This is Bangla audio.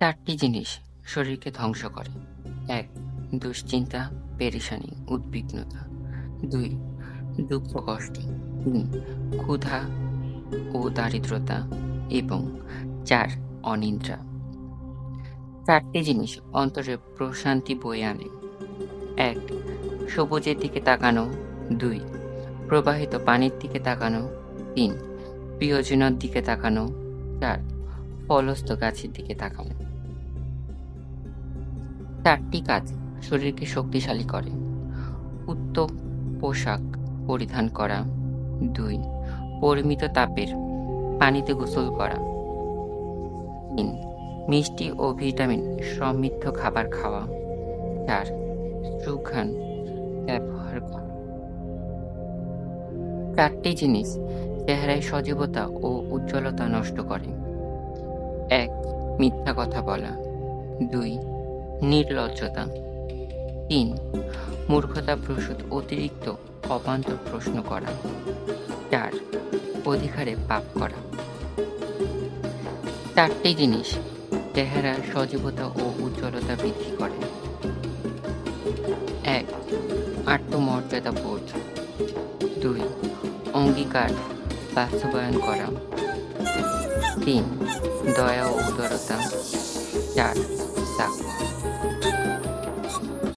চারটি জিনিস শরীরকে ধ্বংস করে। এক, দুশ্চিন্তা, পেরেশানি, উদ্বিগ্নতা। দুই, দুঃখ, কষ্ট। তিন, ক্ষুধা ও দারিদ্রতা। এবং চার, অনিদ্রা। চারটি জিনিস অন্তরে প্রশান্তি বয়ে আনে। এক, সবুজের দিকে তাকানো। দুই, প্রবাহিত পানির দিকে তাকানো। তিন, প্রিয়জনের দিকে তাকানো। চার ফলস্থ গাছের দিকে তাকানো চারটি কাজ শরীরকে শক্তিশালী করে। উত্তম পোশাক পরিধান করা। দুই, পরিমিত তাপের পানিতে গোসল করা। তিন, মিষ্টি ও ভিটামিন সমৃদ্ধ খাবার খাওয়া। চার, সুঘ্রাণ ব্যবহার করা। চারটি জিনিস চেহারায় সজীবতা ও উজ্জ্বলতা নষ্ট করে। এক, মিথ্যা কথা বলা। দুই, নির্লজ্জতা। তিন, মূর্খতা প্রসূত অতিরিক্ত অবান্তর প্রশ্ন করা। চার, অধিকারে পাপ করা। চারটি জিনিস চেহারা, সজীবতা ও উজ্জ্বলতা বৃদ্ধি করে। এক, আত্মমর্যাদা বোধ। দুই, অঙ্গীকার বাস্তবায়ন করা। তিন দয়া ও উদারতা চার সাক্ষ্য